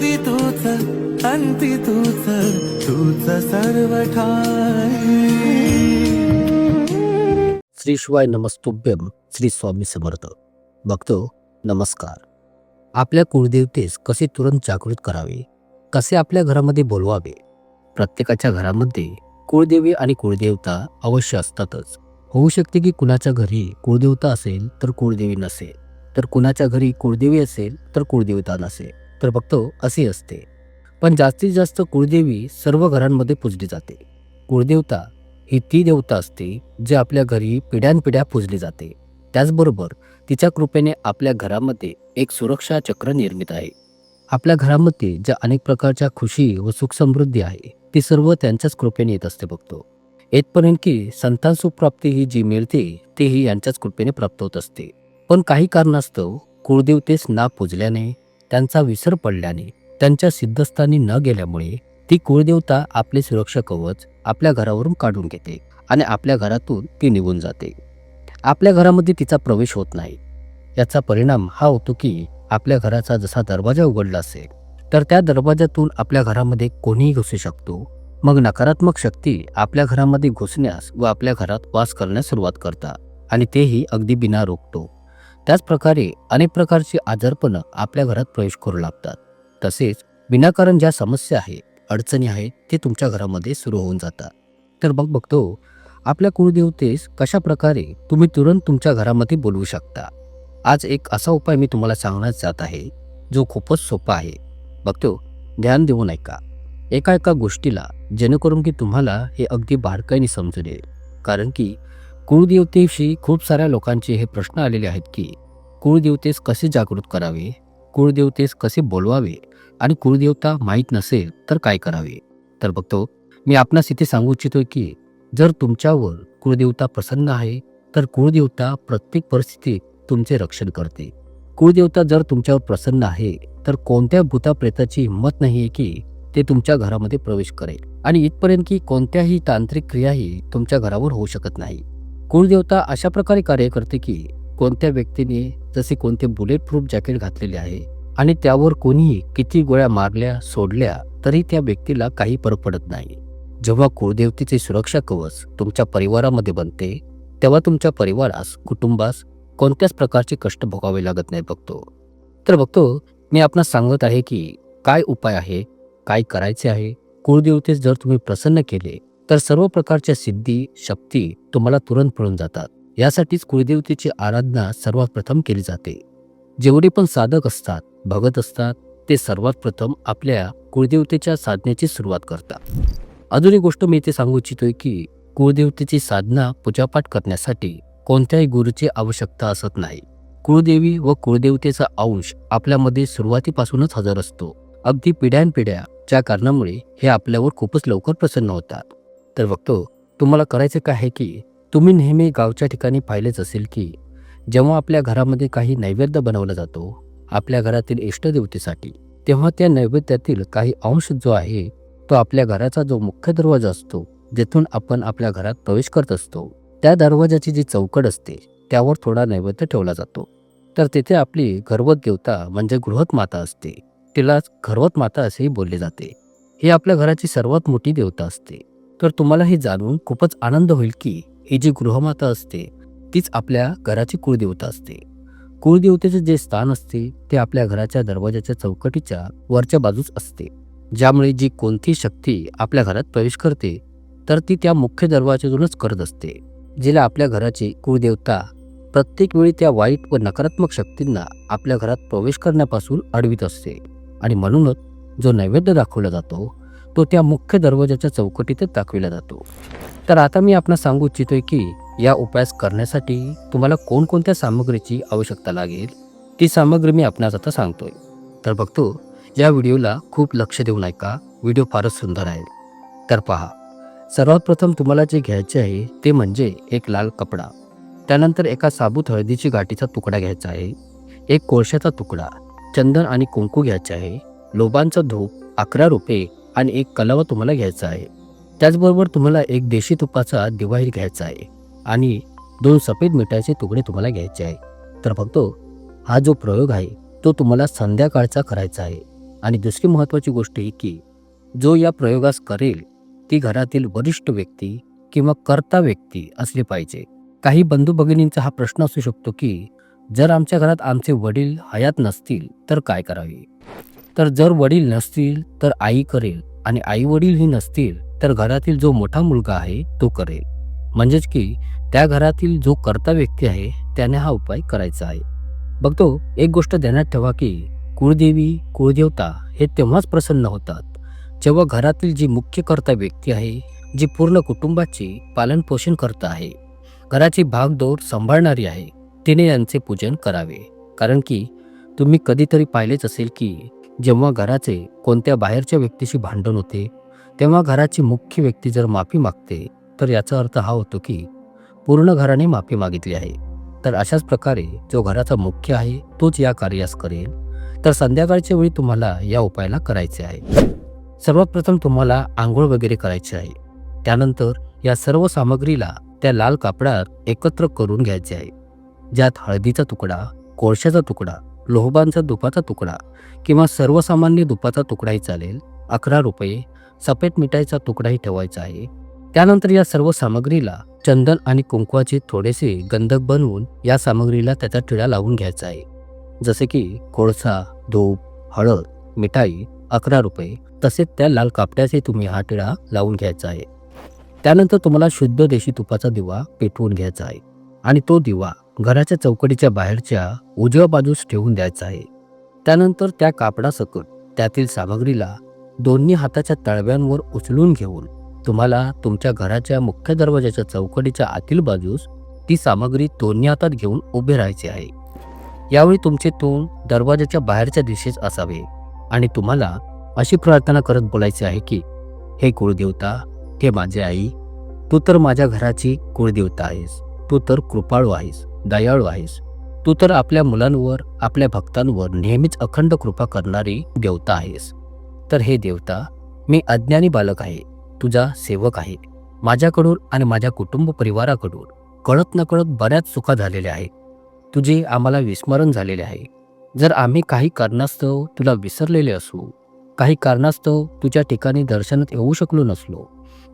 आधी तूच अंती तूच तूच सर्व श्री शिवाय नमस्तुभ्यम श्री स्वामी समर्थ. भक्तो नमस्कार. आपल्या कुळदेवतेस कसे तुरंत जागृत करावे? कसे आपल्या घरामध्ये बोलवावे? प्रत्येकाच्या घरामध्ये कुळदेवी आणि कुळदेवता अवश्य असतातच. होऊ शकते की कुणाच्या घरी कुळदेवता असेल तर कुळदेवी नसेल तर कुणाच्या घरी कुळदेवी असेल तर कुळदेवता नसेल. तर बघतो असे असते. पण जास्तीत जास्त कुळदेवी सर्व घरांमध्ये पूजली जाते. कुळदेवता ही ती देवता असते जी आपल्या घरी पिढ्यानपिढ्या पूजली जाते. त्याचबरोबर तिच्या कृपेने आपल्या घरामध्ये एक सुरक्षा चक्र निर्मित आहे. आपल्या घरामध्ये ज्या अनेक प्रकारच्या खुशी व सुख समृद्धी आहे ती सर्व त्यांच्याच कृपेने येत असते बघतो येतपर्यंत की संतान सुखप्राप्ती ही जी मिळते तीही यांच्याच कृपेने प्राप्त होत असते. पण काही कारणास्तव कुळदेवतेस ना पूजल्याने त्यांचा विसर पडल्याने त्यांच्या सिद्धस्थानी न गेल्यामुळे ती कुळदेवता आपले सुरक्षा कवच आपल्या घरावरून काढून घेते आणि आपल्या घरातून ती निघून जाते. आपल्या घरामध्ये तिचा प्रवेश होत नाही. याचा परिणाम हा होतो की आपल्या घराचा जसा दरवाजा उघडला असेल तर त्या दरवाजातून आपल्या घरामध्ये कोणीही घुसू शकतो. मग नकारात्मक शक्ती आपल्या घरामध्ये घुसण्यास व आपल्या घरात वास करण्यास सुरुवात करतात आणि तेही अगदी बिना रोखतो. त्याचप्रकारे अनेक प्रकारची आजारपणं आपल्या घरात प्रवेश करू लागतात. तसेच विनाकारण ज्या समस्या आहेत अडचणी आहेत ते तुमच्या घरामध्ये सुरू होऊन जातात. तर मग बघतो आपल्या कुळदेवतेस कशा प्रकारे तुम्ही तुरंत तुमच्या घरामध्ये बोलवू शकता? आज एक असा उपाय मी तुम्हाला सांगण्यात जात आहे जो खूपच सोपा आहे. बघतो ध्यान देऊन ऐका एका एका गोष्टीला जेणेकरून की तुम्हाला हे अगदी बारकाईने समजून येईल. कारण की कुळदेवतेविषयी खूप साऱ्या लोकांचे हे प्रश्न आलेले आहेत की कुळदेवतेस कसे जागृत करावे? कुळदेवतेस कसे बोलवावे? आणि कुळदेवता माहीत नसेल तर काय करावे? तर बघतो मी आपणास इथे सांगू इच्छितोय की जर तुमच्यावर कुळदेवता प्रसन्न आहे तर कुळदेवता प्रत्येक परिस्थितीत तुमचे रक्षण करते. कुळदेवता जर तुमच्यावर प्रसन्न आहे तर कोणत्या भूताप्रेताची हिंमत नाही आहे की ते तुमच्या घरामध्ये प्रवेश करेल. आणि इथपर्यंत की कोणत्याही तांत्रिक क्रियाही तुमच्या घरावर होऊ शकत नाही. कुळदेवता अशा प्रकारे कार्य करते की कोणत्या व्यक्तीने जसे कोणते बुलेट प्रूफ जॅकेट घातलेले आहे आणि त्यावर कोणीही किती गोळ्या मारल्या सोडल्या तरी त्या व्यक्तीला काही फरक पडत नाही. जेव्हा कुळदेवतेचे सुरक्षा कवच तुमच्या परिवारामध्ये बनते तेव्हा तुमच्या परिवारास कुटुंबास कोणत्याच प्रकारचे कष्ट भोगावे लागत नाही बघतो. तर बघतो मी आपणास सांगत आहे की काय उपाय आहे काय करायचे आहे? कुळदेवतेस जर तुम्ही प्रसन्न केले तर सर्व प्रकारच्या सिद्धी शक्ती तुम्हाला तुरंत मिळून जातात. यासाठीच कुलदेवतेची आराधना सर्वात प्रथम केली जाते. जेवढे पण साधक असतात भगत असतात ते सर्वात प्रथम आपल्या कुळदेवतेच्या साधनेची सुरुवात करतात. अजून एक गोष्ट मी इथे सांगू इच्छितोय की कुळदेवतेची साधना पूजापाठ करण्यासाठी कोणत्याही गुरुची आवश्यकता असत नाही. कुळदेवी व कुळदेवतेचा अंश आपल्यामध्ये सुरुवातीपासूनच हजर असतो. अगदी पिढ्यानपिढ्या ज्या कारणामुळे हे आपल्यावर खूपच लवकर प्रसन्न होतात. तर बघतो तुम्हाला करायचं काय आहे की तुम्ही नेहमी गावच्या ठिकाणी पाहिलेच असेल की जेव्हा आपल्या घरामध्ये काही नैवेद्य बनवला जातो आपल्या घरातील इष्टदेवतेसाठी तेव्हा त्या नैवेद्यातील काही अंश जो आहे तो आपल्या घराचा जो मुख्य दरवाजा असतो जिथून आपण आपल्या घरात प्रवेश करत असतो त्या दरवाजाची जी चौकट असते त्यावर थोडा नैवेद्य ठेवला जातो. तर तिथे आपली घरवत देवता म्हणजे गृहत माता असते तिलाच घरवत माता असेही बोलले जाते. ही आपल्या घराची सर्वात मोठी देवता असते. तर तुम्हाला हे जाणून खूपच आनंद होईल की ही जी गृहमाता असते तीच आपल्या घराची कुळदेवता असते. कुळदेवतेचे जे स्थान असते ते आपल्या घराच्या दरवाजाच्या चौकटीच्या वरच्या बाजूस असते ज्यामुळे जी कोणती शक्ती आपल्या घरात प्रवेश करते तर ती त्या मुख्य दरवाजातूनच करत असते जिला आपल्या घराची कुळदेवता प्रत्येक वेळी त्या वाईट व नकारात्मक शक्तींना आपल्या घरात प्रवेश करण्यापासून अडवित असते. आणि म्हणूनच जो नैवेद्य दाखवला जातो तो त्या मुख्य दरवाजाच्या चौकटीतच दाखविला जातो. तर आता मी आपण सांगू इच्छितोय की या उपायास करण्यासाठी तुम्हाला कोणकोणत्या सामग्रीची आवश्यकता लागेल? ती सामग्री मी आपणास आता सांगतोय. तर बघतो या व्हिडिओला खूप लक्ष देऊन ऐका व्हिडिओ फारच सुंदर आहे. तर पहा सर्वात प्रथम तुम्हाला जे घ्यायचे आहे ते म्हणजे एक लाल कपडा. त्यानंतर एका साबूत हळदीची गाठीचा तुकडा घ्यायचा आहे एक कोळशाचा तुकडा चंदन आणि कुंकू घ्यायचे आहे लोबांचा धूप अकरा रुपये आणि एक कलावा तुम्हाला घ्यायचा आहे. त्याचबरोबर तुम्हाला एक देशी तुपाचा दिवाही घ्यायचा आहे आणि दोन सफेद मिठाचे तुकडे तुम्हाला घ्यायचे आहे. तर बघतो हा जो प्रयोग आहे तो तुम्हाला संध्याकाळचा करायचा आहे. आणि दुसरी महत्त्वाची गोष्ट ही की जो या प्रयोगास करेल ती घरातील वरिष्ठ व्यक्ती किंवा कर्ता व्यक्ती असली पाहिजे. काही बंधू भगिनींचा हा प्रश्न असू शकतो की जर आमच्या घरात आमचे वडील हयात नसतील तर काय करावे? तर जर वडील नसतील तर आई करेल. आणि आई वडीलही नसतील तर घरातील जो मोठा मुलगा आहे तो करेल. म्हणजेच की त्या घरातील जो कर्ता व्यक्ती आहे त्याने हा उपाय करायचा आहे. बघतो एक गोष्ट ध्यानात ठेवा की कुळदेवी कुळदेवता हे तेव्हाच प्रसन्न होतात जेव्हा घरातील जी मुख्य कर्ता व्यक्ती आहे जी पूर्ण कुटुंबाची पालनपोषण करता आहे घराची भागदौड सांभाळणारी आहे तिने यांचे पूजन करावे. कारण की तुम्ही कधीतरी पाहिलेच असेल की जेव्हा घराचे कोणत्या बाहेरच्या व्यक्तीशी भांडण होते तेव्हा घराची मुख्य व्यक्ती जर माफी मागते तर याचा अर्थ हा होतो की पूर्ण घराने माफी मागितली आहे. तर अशाच प्रकारे जो घराचा मुख्य आहे तोच या कार्यास करेल. तर संध्याकाळच्या वेळी तुम्हाला या उपायाला करायचे आहे. सर्वात प्रथम तुम्हाला आंघोळ वगैरे करायची आहे. त्यानंतर या सर्व सामग्रीला त्या लाल कापडात एकत्र करून घ्यायचे आहे. ज्यात हळदीचा तुकडा कोळशाचा तुकडा लोहबांचा दुपाचा तुकडा किंवा सर्वसामान्य दुपाचा तुकडाही चालेल. अकरा रुपये सफेद मिठाईचा तुकडाही ठेवायचा आहे. त्यानंतर या सर्व सामग्रीला चंदन आणि कुंकवाचे थोडेसे गंधक बनवून या सामग्रीला त्याचा टिळा लावून घ्यायचा आहे. जसे की कोळसा धूप हळद मिठाई अकरा रुपये. तसेच त्या लाल कापड्याचे तुम्ही हा टिळा लावून घ्यायचा आहे. त्यानंतर तुम्हाला शुद्ध देशी तुपाचा दिवा पेटवून घ्यायचा आहे. आणि तो दिवा घराच्या चौकटीच्या बाहेरच्या उजव्या बाजूस ठेवून द्यायचा आहे. त्यानंतर त्या कापडासकट त्यातील सामग्रीला दोन्ही हाताच्या तळव्यांवर उचलून घेऊन तुम्हाला तुमच्या घराच्या मुख्य दरवाजाच्या चौकटीच्या आतील बाजूस ती सामग्री दोन्ही हातात घेऊन उभे राहायचे आहे. यावेळी तुमचे तोंड दरवाजाच्या बाहेरच्या दिशेस असावे आणि तुम्हाला अशी प्रार्थना करत बोलायचे आहे की हे कुळदेवता हे माझे आई तू तर माझ्या घराची कुळदेवता आहेस. तू तर कृपाळू आहेस. दयाळू आहेस. तू तर आपल्या मुलांवर आपल्या भक्तांवर नेहमीच अखंड कृपा करणारी देवता आहेस. तर हे देवता मी अज्ञानी बालक आहे तुझा सेवक आहे. माझ्याकडून आणि माझ्या कुटुंब परिवाराकडून कळत नकळत बऱ्याच चुका झालेल्या आहेत. तुझे आम्हाला विस्मरण झालेले आहे. जर आम्ही काही कारणास्तव तुला विसरलेले असू काही कारणास्तव तुझ्या ठिकाणी दर्शनात येऊ शकलो नसलो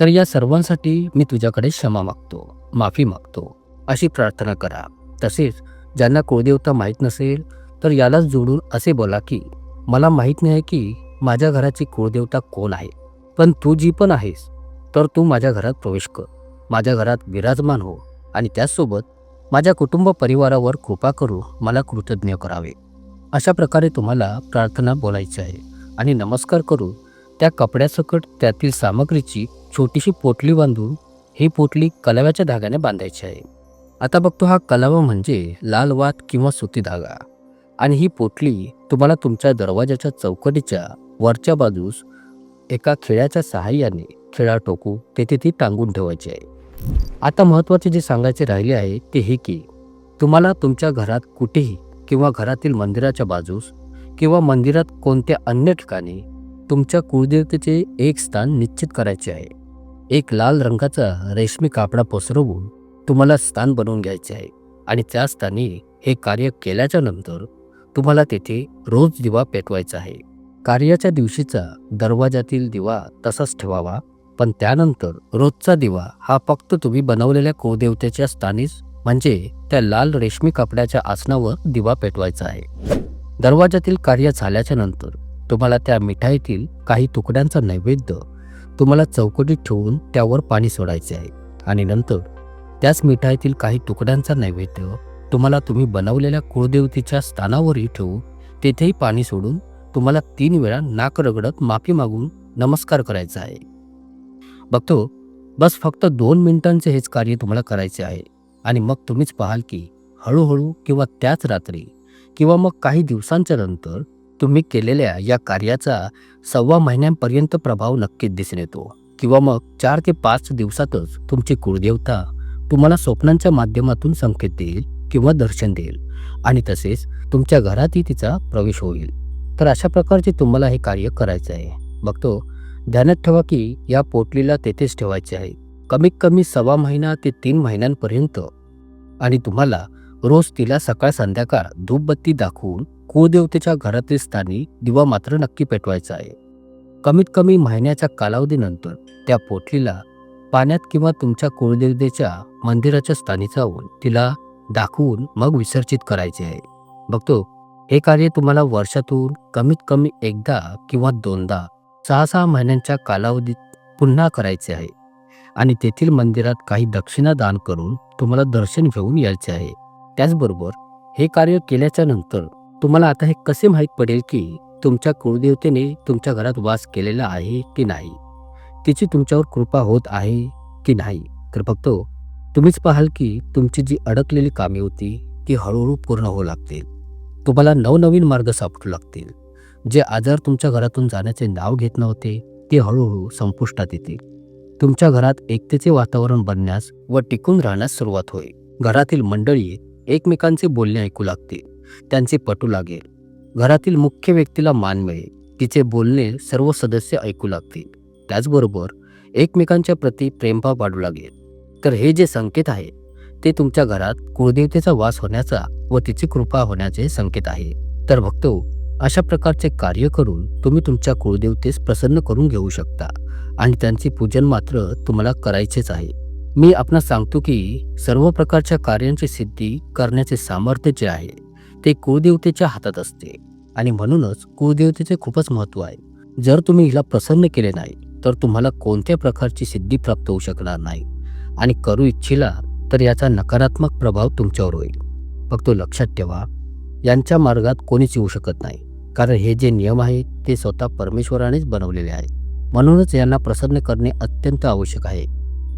तर या सर्वांसाठी मी तुझ्याकडे क्षमा मागतो माफी मागतो. अशी प्रार्थना करा. तसेच ज्यांना कुळदेवता माहीत नसेल तर यालाच जोडून असे बोला की मला माहीत नाही की माझ्या घराची कुळदेवता कोण आहे. पण तू जी पण आहेस तर तू माझ्या घरात प्रवेश कर. माझ्या घरात विराजमान हो आणि त्याचसोबत माझ्या कुटुंब परिवारावर कृपा करू मला कृतज्ञ करावे. अशा प्रकारे तुम्हाला प्रार्थना बोलायची आहे आणि नमस्कार करून त्या कपड्यासकट त्यातील सामग्रीची छोटीशी पोटली बांधून ही पोटली कलाव्याच्या धाग्याने बांधायची आहे. आता बघतो हा कलावा म्हणजे लाल वात किंवा सुती धागा. आणि ही पोटली तुम्हाला तुमच्या दरवाजाच्या चौकटीच्या वरच्या बाजूस एका खिळ्याच्या सहाय्याने खिळा टोकू तेथे ती टांगून ठेवायची आहे. आता महत्त्वाचे जे सांगायचे राहिले आहे ते हे की तुम्हाला तुमच्या घरात कुठेही किंवा घरातील मंदिराच्या बाजूस किंवा मंदिरात कोणत्या अन्य ठिकाणी तुमच्या कुळदेवतेचे एक स्थान निश्चित करायचे आहे. एक लाल रंगाचा रेशमी कापडा पसरवून तुम्हाला स्थान बनवून घ्यायचे आहे आणि त्या स्थानी हे कार्य केल्याच्यानंतर तुम्हाला तेथे रोज दिवा पेटवायचा आहे. कार्याच्या दिवशीचा दरवाजातील दिवा तसाच ठेवावा पण त्यानंतर रोजचा दिवा हा फक्त तुम्ही बनवलेल्या कुळदेवतेच्या स्थानीच म्हणजे त्या लाल रेशमी कपड्याच्या आसनावर दिवा पेटवायचा आहे. दरवाजातील कार्य झाल्याच्यानंतर तुम्हाला त्या मिठाईतील काही तुकड्यांचा नैवेद्य तुम्हाला चौकटीत ठेवून त्यावर पाणी सोडायचे आहे आणि नंतर त्याच मिठाईतील काही तुकड्यांचा नैवेद्य तुम्हाला तुम्ही बनवलेल्या कुळदेवतेच्या स्थानावरही ठेवून तेथेही पाणी सोडून तुम्हाला तीन वेळा नाक रगडत माफी मागून नमस्कार करायचा आहे. बघतो बस फक्त दोन मिनिटांचे हेच कार्य तुम्हाला करायचे आहे आणि मग तुम्हीच पाहाल की हळूहळू किंवा त्याच रात्री किंवा मग काही दिवसांच्या नंतर तुम्ही केलेल्या या कार्याचा सव्वा महिन्यांपर्यंत प्रभाव नक्कीच दिसून येतो. किंवा मग चार ते पाच दिवसातच तुमची कुळदेवता तुम्हाला स्वप्नांच्या माध्यमातून संकेत देईल किंवा दर्शन देईल. आणि तसेच तुमच्या घरातही तिचा प्रवेश होईल. तर अशा प्रकारचे तुम्हाला हे कार्य करायचं आहे. बघतो ध्यानात ठेवा की या पोटलीला तेथेच ठेवायचे आहे. कमीत कमी सव्वा महिना ते तीन महिन्यांपर्यंत. आणि तुम्हाला रोज तिला सकाळ संध्याकाळ धूपबत्ती दाखवून कुळदेवतेच्या घरातील स्थानी दिवा मात्र नक्की पेटवायचा आहे. कमीत कमी महिन्याच्या कालावधीनंतर त्या पोटलीला पाण्यात किंवा तुमच्या कुळदेवतेच्या मंदिराच्या स्थानी जाऊन तिला दाखवून मग विसर्जित करायचे आहे. बघतो हे कार्य तुम्हाला वर्षातून कमीत कमी एकदा किंवा दोनदा सहा सहा महिन्यांच्या कालावधीत पुन्हा करायचे आहे. आणि तेथील मंदिरात काही दक्षिणा दान करून तुम्हाला दर्शन घेऊन यायचे आहे. त्याचबरोबर हे कार्य केल्याच्यानंतर तुम्हाला आता हे कसे माहीत पडेल की तुमच्या कुळदेवतेने तुमच्या घरात वास केलेला आहे की नाही? तिची तुमच्यावर कृपा होत आहे की नाही? तर फक्त तुम्हीच पाहाल की तुमची जी अडकलेली कामे होती ती हळूहळू पूर्ण होऊ लागतील. तुम्हाला नवनवीन मार्ग सापडू लागतील. जे आजार तुमच्या घरातून जाण्याचे नाव घेत नव्हते ते हळूहळू संपुष्टात येतील. तुमच्या घरात एकतेचे वातावरण बनण्यास व टिकून राहण्यास सुरुवात होईल. घरातील मंडळी एकमेकांचे बोलणे ऐकू लागतील त्यांचे पटू लागेल. घरातील मुख्य व्यक्तीला मान मिळेल तिचे बोलणे सर्व सदस्य ऐकू लागतील. त्याचबरोबर एकमेकांच्या प्रती प्रेमभाव वाढू लागेल. तर हे जे संकेत आहे ते तुमच्या घरात कुळदेवतेचा वास होण्याचा व तिची कृपा होण्याचे संकेत आहे. तर भक्तो अशा प्रकारचे कार्य करून तुम्ही तुमच्या कुळदेवतेस प्रसन्न करून घेऊ शकता आणि त्यांचे पूजन मात्र तुम्हाला करायचेच आहे. मी आपणास सांगतो की सर्व प्रकारच्या कार्यांची सिद्धी करण्याचे सामर्थ्य जे आहे ते कुळदेवतेच्या हातात असते आणि म्हणूनच कुळदेवतेचे खूपच महत्त्व आहे. जर तुम्ही हिला प्रसन्न केले नाही तर तुम्हाला कोणत्या प्रकारची सिद्धी प्राप्त होऊ शकणार नाही. आणि करू इच्छिला तर याचा नकारात्मक प्रभाव तुमच्यावर होईल. फक्त लक्षात ठेवा यांच्या मार्गात कोणीच येऊ शकत नाही. कारण हे जे नियम आहेत ते स्वतः परमेश्वरानेच बनवलेले आहेत. म्हणूनच यांना प्रसन्न करणे अत्यंत आवश्यक आहे.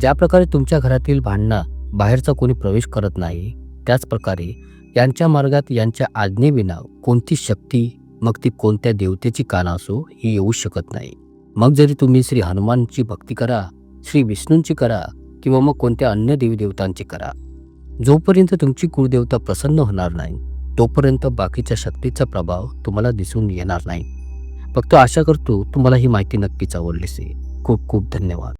ज्या प्रकारे तुमच्या घरातील भांडणा बाहेरचा कोणी प्रवेश करत नाही त्याच प्रकारे यांच्या मार्गात यांच्या आज्ञेविना कोणती शक्ती मग ती कोणत्या देवतेची काना असो ही येऊ शकत नाही. मग जरी तुम्ही श्री हनुमानची भक्ती करा श्री विष्णूंची करा किंवा मग कोणत्या अन्य देवीदेवतांची करा जोपर्यंत तुमची कुळदेवता प्रसन्न होणार नाही तोपर्यंत बाकीच्या शक्तीचा प्रभाव तुम्हाला दिसून येणार नाही. फक्त आशा करतो तुम्हाला ही माहिती नक्कीच आवडली खूप खूप धन्यवाद.